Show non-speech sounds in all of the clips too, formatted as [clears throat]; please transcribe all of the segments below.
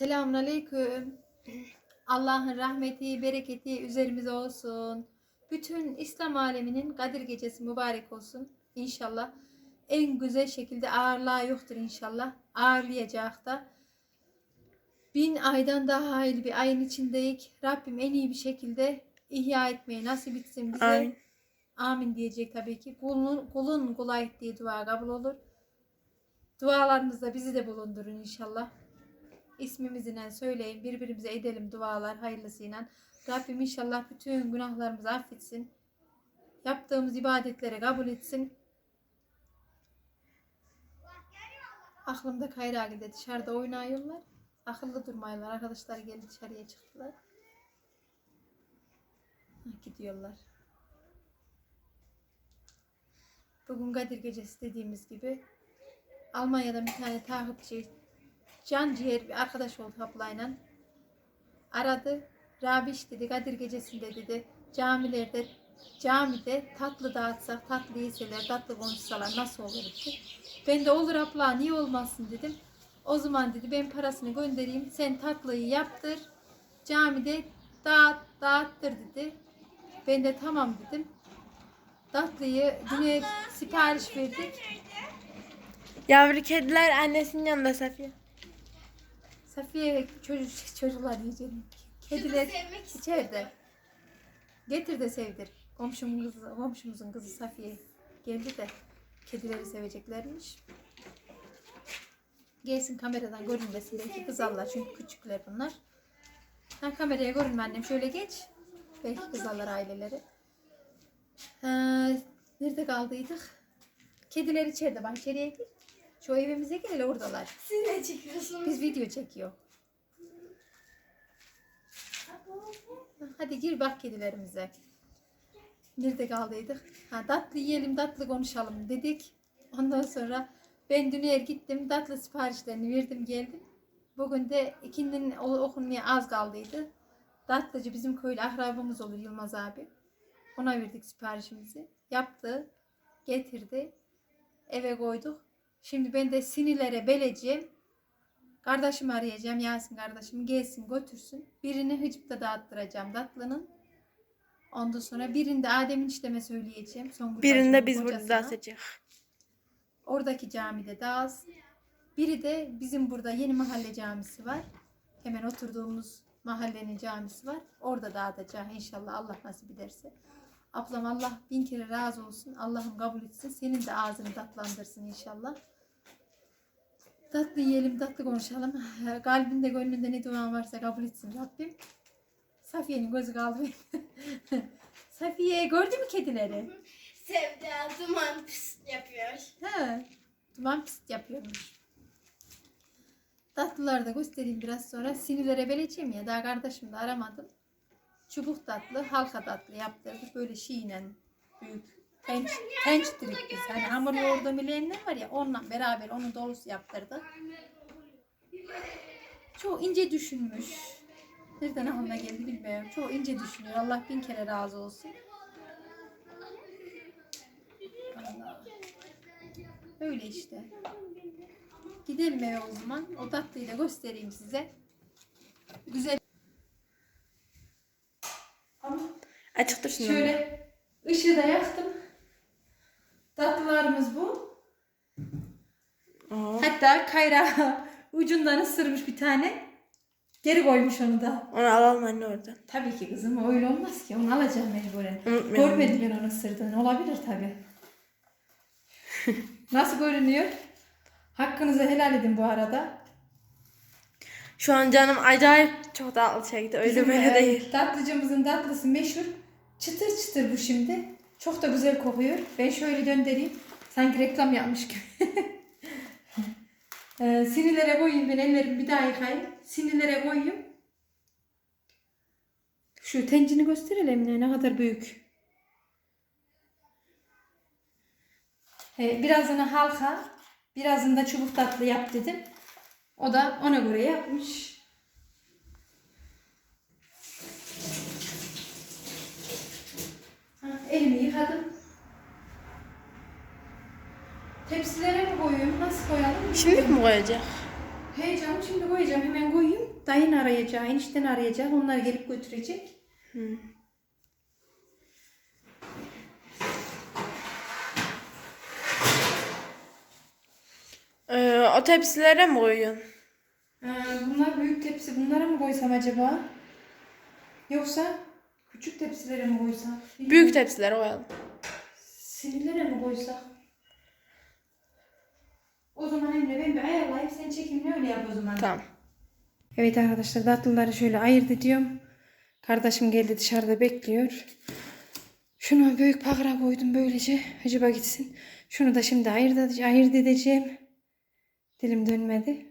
Selamun Aleyküm. Allah'ın rahmeti, bereketi üzerimize olsun. Bütün İslam aleminin Kadir Gecesi mübarek olsun. İnşallah en güzel şekilde ağırlığa yoktur inşallah. Ağırlayacak da. Bin aydan daha hayırlı bir ayın içindeyiz. Rabbim en iyi bir şekilde ihya etmeyi nasip etsin bize. Amin. Amin diyecek tabii ki. Kulun, kulun kula ettiği dua kabul olur. Dualarınızda bizi de bulundurun inşallah. İsmimizle söyleyin. Birbirimize edelim dualar hayırlısıyla. Rabbim inşallah bütün günahlarımızı affetsin. Yaptığımız ibadetleri kabul etsin. Aklımda kayra gide dışarıda oynuyorlar. Akıllı durmayınlar. Arkadaşlar geldi dışarıya çıktılar. Gidiyorlar. Bugün Kadir Gecesi dediğimiz gibi Almanya'dan bir tane takipçi can ciğer bir arkadaş oldu ablayla. Aradı. Rabiş dedi Kadir Gecesi'nde dedi camilerde camide tatlı dağıtsak, tatlı yeseler, tatlı konuşsalar nasıl olur dedi. Ben de olur abla niye olmasın dedim. O zaman dedi ben parasını göndereyim sen tatlıyı yaptır. Camide dağıt, dağıttır dedi. Ben de tamam dedim. Tatlıyı düne sipariş verdik. Yavru kediler annesinin yanında Safiye. Safiye çocuk, [laughs] çocuklar diyeceğim. Kediler içeride. Getir de sevdir. Komşumuz, komşumuzun kızı Safiye geldi de kedileri seveceklermiş. Gelsin kameradan görünmesiyle ki kızarlar çünkü küçükler bunlar. Ha kameraya görünme annem şöyle geç. Belki kızarlar aileleri. Ha, nerede kaldıydık? Kediler içeride. Bak içeriye gir. Şu evimize hele oradalar. Siz ne çekiyorsunuz? Biz video çekiyor. Hadi gir bak kedilerimize. Nerede kaldıydık? Ha, tatlı yiyelim, tatlı konuşalım dedik. Ondan sonra ben dün eğer gittim, tatlı siparişlerini verdim geldim. Bugün de ikindinin o- okunmaya az kaldıydı. Tatlıcı bizim köylü akrabamız olur Yılmaz abi. Ona verdik siparişimizi. Yaptı, getirdi. Eve koyduk. Şimdi ben de sinirlere beleceğim. Kardeşimi arayacağım Yasin kardeşim gelsin götürsün. Birini hıcıpta dağıttıracağım tatlının. Ondan sonra birinde Adem'in işleme söyleyeceğim. Songül Birinde biz burada kocasına. dağıtacağız. Oradaki camide dağılsın. Biri de bizim burada yeni mahalle camisi var. Hemen oturduğumuz mahallenin camisi var. Orada dağıtacağım inşallah Allah nasip ederse. Ablam Allah bin kere razı olsun. Allah'ım kabul etsin. Senin de ağzını tatlandırsın inşallah. Tatlı yiyelim, tatlı konuşalım. Kalbinde, gönlünde ne duan varsa kabul etsin Rabbim. Safiye'nin gözü kaldı. [laughs] Safiye gördü mü kedileri? Sevda duman pis yapıyor. He, duman pist yapıyormuş. Tatlıları da göstereyim biraz sonra. Sinirlere beleceğim ya. Daha kardeşim de aramadım. Çubuk tatlı, halka tatlı yaptırdık. Böyle şeyle büyük. Tenç, tençtirik biz. Hani hamur yoğurdu bileyenler var ya onunla beraber onu dolusu yaptırdık. Çok ince düşünmüş. Nereden aklına geldi bilmiyorum. Çok ince düşünüyor. Allah bin kere razı olsun. Allah. Öyle işte. Gidelim eve o zaman. O tatlıyı da göstereyim size. Güzel. Açık dur şimdi. şöyle ışığı da yaktım. Tatlılarımız bu. Oo. Hatta Kayra [laughs] ucundan ısırmış bir tane. Geri koymuş onu da. Onu alalım anne oradan. Tabii ki kızım öyle olmaz ki. Onu alacağım mecburen. Unutmayalım. Görmedim ben onu ısırdığını. Olabilir tabii. [laughs] Nasıl görünüyor? Hakkınızı helal edin bu arada. Şu an canım acayip çok tatlı çekti. Öyle Bizim, böyle e, değil. Tatlıcımızın tatlısı meşhur. Çıtır çıtır bu şimdi. Çok da güzel kokuyor. Ben şöyle döndüreyim. Sanki reklam yapmış gibi. [laughs] e, sinirlere koyayım ben ellerimi bir daha yıkayayım. Sinirlere koyayım. Şu tencini gösterelim Emine ne kadar büyük. He, birazını halka, birazını da çubuk tatlı yap dedim. O da ona göre yapmış. Ha, elimi yıkadım. Tepsilere mi koyayım? Nasıl koyalım? Şimdi mi koyacak? Heyecan şimdi koyacağım. Hemen koyayım. Dayın arayacak, enişten arayacak. Onlar gelip götürecek. Ee, o tepsilere mi koyuyorsun? Ee, bunlar büyük tepsi. Bunlara mı koysam acaba? Yoksa küçük tepsilere mi koysam? Büyük tepsilere koyalım. Sinirlere mi koysak? O zaman Emre ben bir ayarlayayım. Sen çekimini öyle yap o zaman. Tamam. Evet arkadaşlar tatlıları şöyle ayırt ediyorum. Kardeşim geldi dışarıda bekliyor. Şunu büyük pakra koydum böylece. Acaba gitsin. Şunu da şimdi ayırt, ayırt edeceğim. Dilim dönmedi.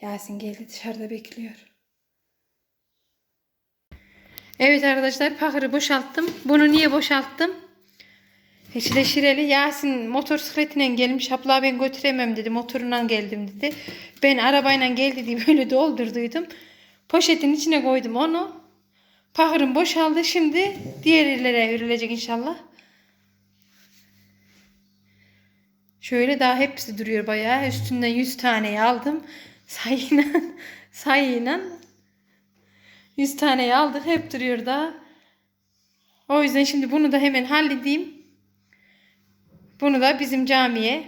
Yasin geldi dışarıda bekliyor. Evet arkadaşlar pakırı boşalttım. Bunu niye boşalttım? Şire şireli Yasin motosikletine gelmiş. Abla ben götüremem dedi. Motorundan geldim dedi. Ben arabayla geldi diye [laughs] böyle doldurduydum. Poşetin içine koydum onu. Pahırım boşaldı. Şimdi diğer illere verilecek inşallah. Şöyle daha hepsi duruyor bayağı. Üstünden 100 taneyi aldım. Sayıyla [laughs] sayıyla 100 taneyi aldık. Hep duruyor daha. O yüzden şimdi bunu da hemen halledeyim. Bunu da bizim camiye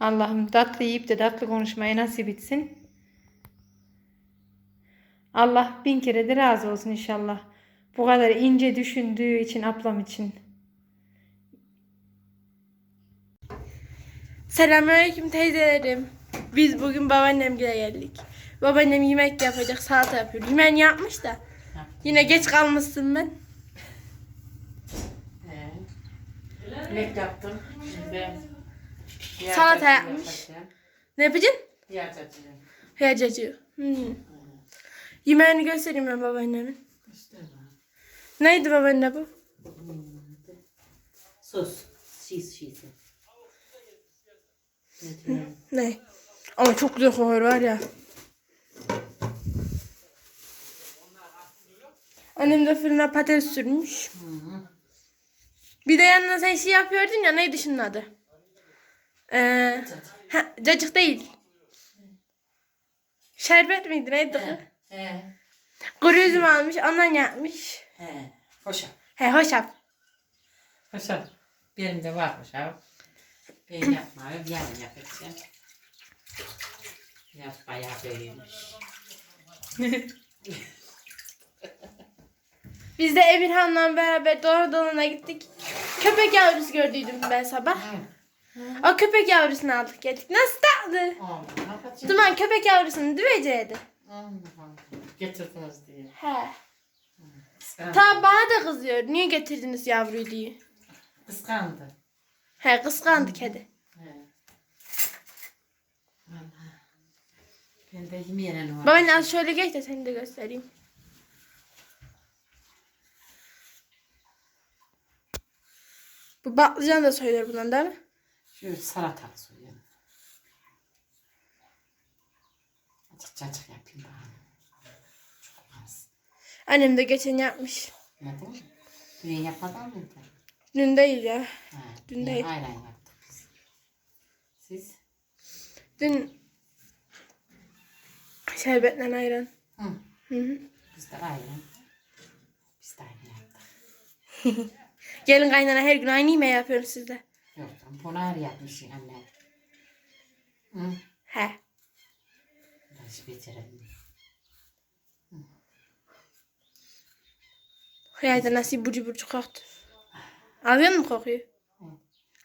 Allah'ım tatlı yiyip de tatlı konuşmayı nasip etsin. Allah bin kere de razı olsun inşallah. Bu kadar ince düşündüğü için ablam için. Selamünaleyküm teyzelerim. Biz bugün babaannemgile geldik. Babaannem yemek yapacak, salata yapıyor. Yemeğini yapmış da. Yine geç kalmışsın ben. Yemek yaptım. Şimdi Salata cacığı yapmış. Ne yapacaksın? Diğer cacığı. Heyacacı. Hmm. Yemeğini göstereyim ben babaannemin. İşte. Neydi babaanne bu? Sos. Şiş şişi. Ne? Ama çok güzel kokuyor var ya. Annem de fırına patates sürmüş. Bir de yanına sen şey yapıyordun ya neydi şunun adı? Ee, ha, cacık değil. Şerbet miydi neydi? kız? He. Kuru üzüm almış ondan yapmış. He. Hoşaf. He hoşaf. Hoşaf. Benim de var hoşaf. Ben yapmıyorum. Yarın yapacağım. Yaz bayağı büyümüş. Biz de Emirhan'la beraber doğa dolana gittik. Köpek yavrusu gördüydüm ben sabah. O köpek yavrusunu aldık geldik. Nasıl tatlı? Duman köpek yavrusunu düveceydi. Getirdiniz diye. He. Ta bana da kızıyor. Niye getirdiniz yavruyu diye. Kıskandı. He kıskandı kedi. Ben de yemeyenin var. Babaanne az şöyle geç de seni de göstereyim. Bu patlıcan da soyulur bundan değil mi? Şöyle salatalık soyuyorum. Azıcık cacık yapayım bari. Çok az. Annem de geçen yapmış. Ne bu? Dün yapmadan mıydı? Dün değil ya. Ha, Dün dün değil. Ayran yaptık biz. Siz? Dün şerbetle ayran. Hı. Hı hı. Biz de ayran. Biz de ayran yaptık. [laughs] Gelin kaynana her gün aynı yemeği yapıyorum sizde. Yok bunu ayrı yapmışsın anne. Hı. He. Hiç beceremedim. Hıyarda nasıl burcu burcu koktu. Alıyor musun kokuyu?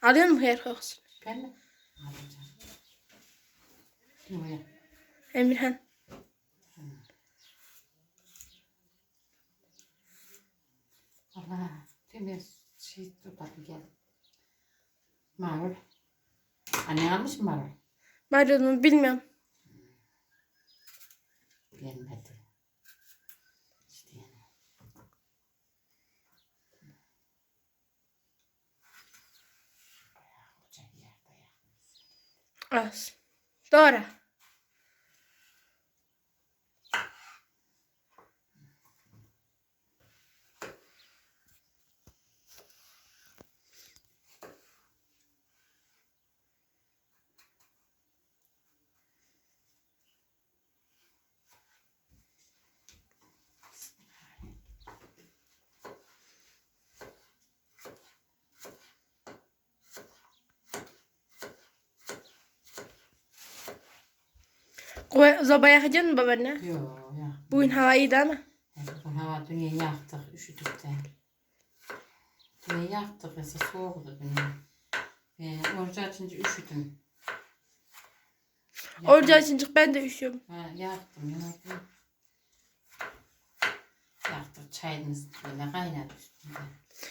Alıyor musun hıyar kokusu? Ben mi? Alacağım. Emirhan. Allah. Demir şey dur bakayım gel. Marul. Anne almış mı marul? Marul'u bilmiyorum. Gelmedi. İşte yani. Az. Doğru. Koy- Zoba yakacaksın mı babaanne? Yok ya. Bugün hava iyiydi ama. Bugün hava dünya yaktık, üşüdük de. Dünya yaktık, ise soğuktu dünya. Ve orucu açınca üşüdüm. Orucu açınca ben de üşüyorum. Ha, yaktım, yaktım. Yaktık, çayımız böyle kaynadı üstünde.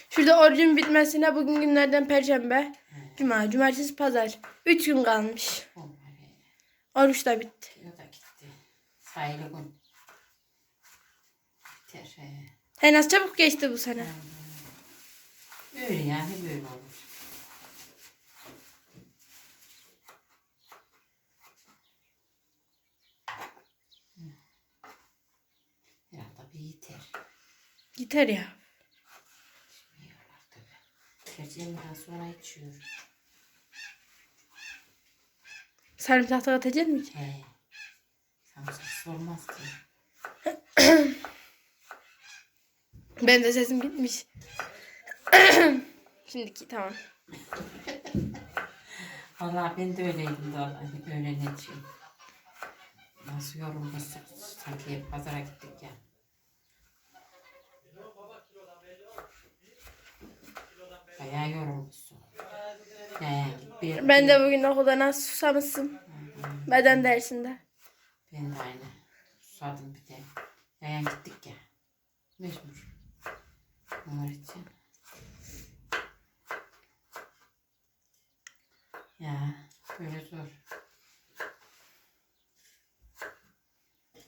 Şurada orucun bitmesine bugün günlerden perşembe, cuma, cumartesi, pazar. Üç gün kalmış. Oruç da bitti. Sayılı gün. Biter. he. He nasıl çabuk geçti bu sene. Böyle yani böyle olur. Herhalde bir yeter. Yeter ya. Yiyorlar tabii. Gerçi yemekten sonra içiyor. Sarımsak da atacak mı? ki? He. Samsaksız olmaz ki. Benim de sesim gitmiş. [clears throat] Şimdiki tamam. Vallahi ben de öyleydim vallahi öğreneceğim. Nasıl yorulmuştuk sanki pazara gittik ya. Bayağı yorulmuşsun. Yani bir, Ben de bugün okulda nasıl susamışsın. Beden dersinde. Ben de aynı. Susadım bir de. Yayan gittik ya. Mecbur. Onlar için. Ya böyle zor.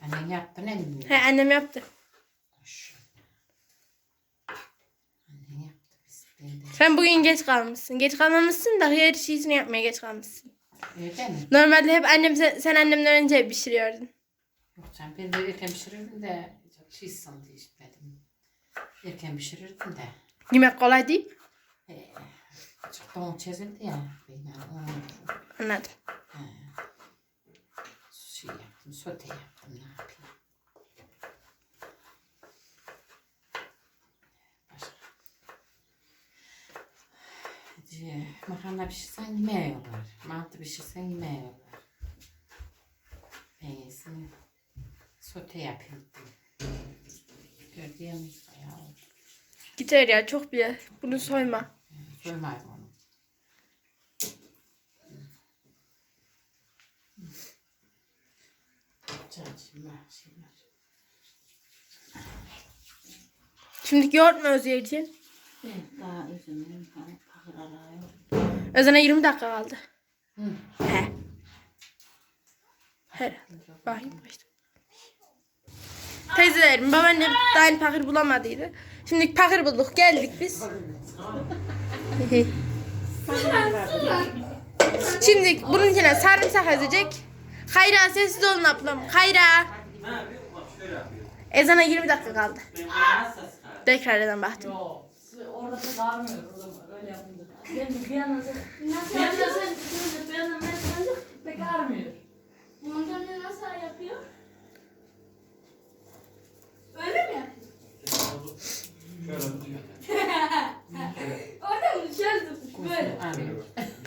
Annen yaptı ne mi? He annem yaptı. Annen yaptı biz. Ben de. Sen bugün geç kalmışsın. Geç kalmamışsın da her şeyini yapmaya geç kalmışsın. Öyle mi? Normalde hep annem sen, sen annemden önce pişiriyordun. Yok canım ben de erken pişirirdim de şey sandı içmedim. Erken pişirirdim de. Yemek kolay değil. Ee, Çok don çizildi ya. Anladım. şey yaptım, sote yaptım ne yapayım. Hadi, makarna pişirsen yemeğe yollar. Mantı pişirsen yemeğe yollar. Ben iyisini sote yapayım. Gördüğümüz bayağı oldu. Gider ya çok bile. Bunu soyma. Koymayayım onu. Şeyler. Şimdi yoğurt mu özleyeceksin? Evet, daha pakıraları. Özene 20 dakika kaldı. Hı. He. Herhalde. Bakayım işte. Teyzelerim babaannem daha yeni pakır bulamadıydı. Şimdi pakır bulduk geldik biz. [laughs] Şimdi bunun içine sarımsak ezecek. Kayra sessiz olun ablam. Kayra. Ezana 20 dakika kaldı. Tekrar eden baktım. Orada. Orada öyle yapınca. Ben bir yandan sen, bir yandan sen, bir yandan ben sen pek ağrmıyor. Montanı nasıl yapıyor? Öyle mi yapıyor? Orada mı dışarı tutmuş böyle? Aynen.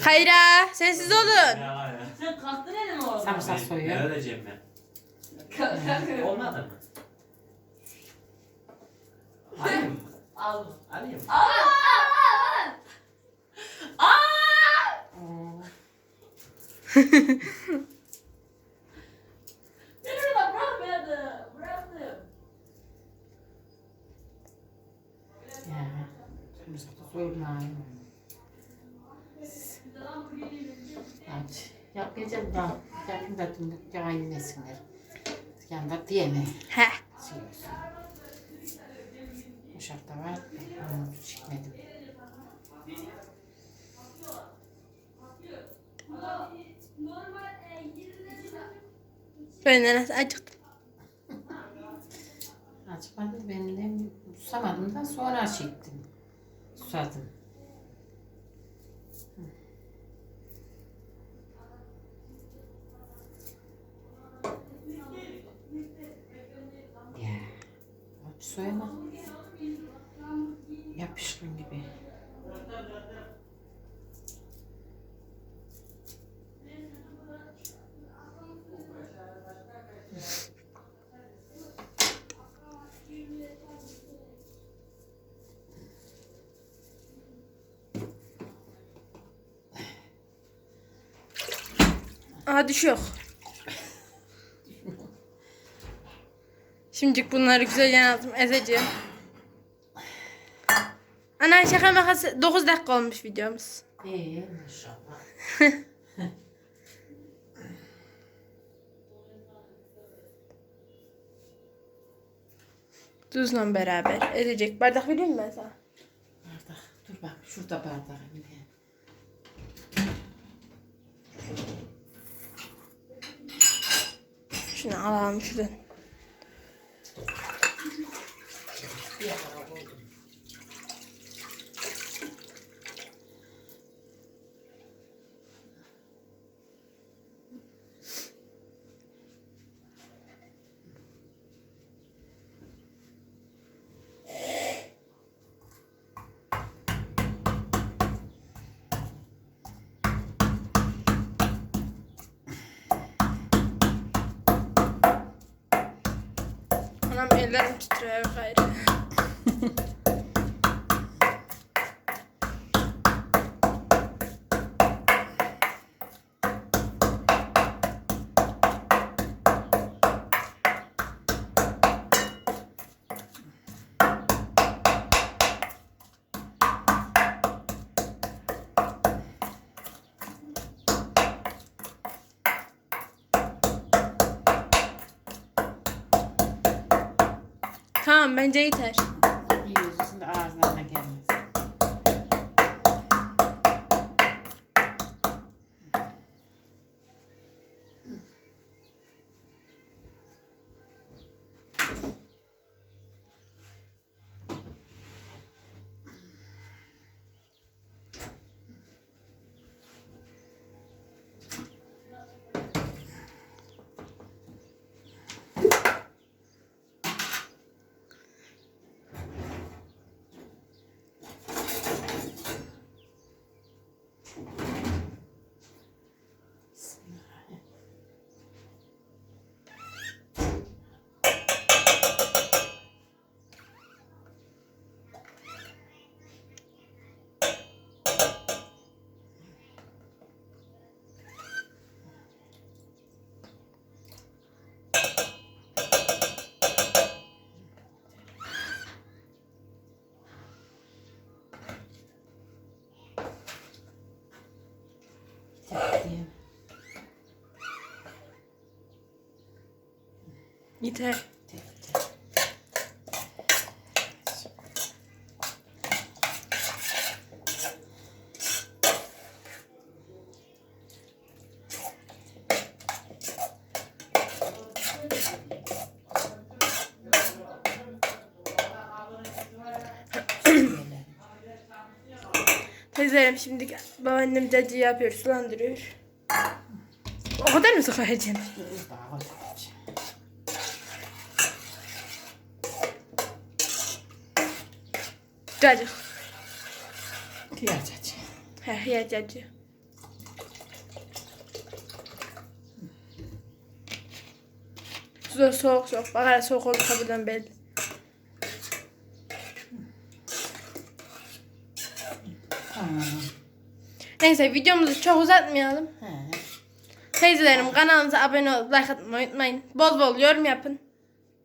Kayra sessiz olun. Sen kalktın elim orada. Sarımsak soyuyor. Ne öleceğim ben? Kalkıyor. Olmadı mı? Alayım mı? Al. Alayım mı? Beni orada bırakmadı. Bıraktım. Ya. Sarımsak da soyulmuyor. Hadi. Yapmayacağım da. Yapayım da tüm yağı yemesinler. Yanında diyeme. He. Şey olsun. Uşakta var. Onu çekmedim. Ben de nasıl acıktım. Açmadım ben de susamadım da sonra çektim. Susadım. Ya. Hep soyama. Yapışkın gibi. Aha düşüyor. Şimdilik bunları güzel yanaltım ezeceğim. Ana şaka makası 9 dakika olmuş videomuz. İyi maşallah. [laughs] Tuzla beraber ezecek. Bardak vereyim mi ben sana? Bardak. Dur bak şurada bardak. bir de. Şunu alalım şuradan. Anam ellerim titriyor gayrı. [laughs] bence yeter. Yüzüsün de ağzına gelmez. Yeter. [clears throat] Teyzelerim şimdi babaannem cacığı yapıyor, sulandırıyor. O kadar mı sıkacaksın? Dur daha koyacağım. Cacık. Kıyacağım. He, ya cacığı. Su soğuk soğuk. Bak hele soğuk oldu kapıdan belli. Tamam. Neyse videomuzu çok uzatmayalım. He. Teyzelerim kanalımıza abone olup like atmayı unutmayın. Bol bol yorum yapın.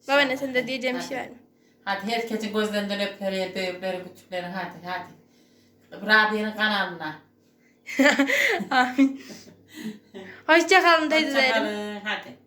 Babaanne sen de diyeceğim bir şey var mı? Hadi herkesin gözlerinden öpleri, büyükleri, küçükleri hadi hadi. Rabia'nın kanalına. [laughs] Amin. Hoşçakalın teyzelerim. Hoşçakalın. Hadi.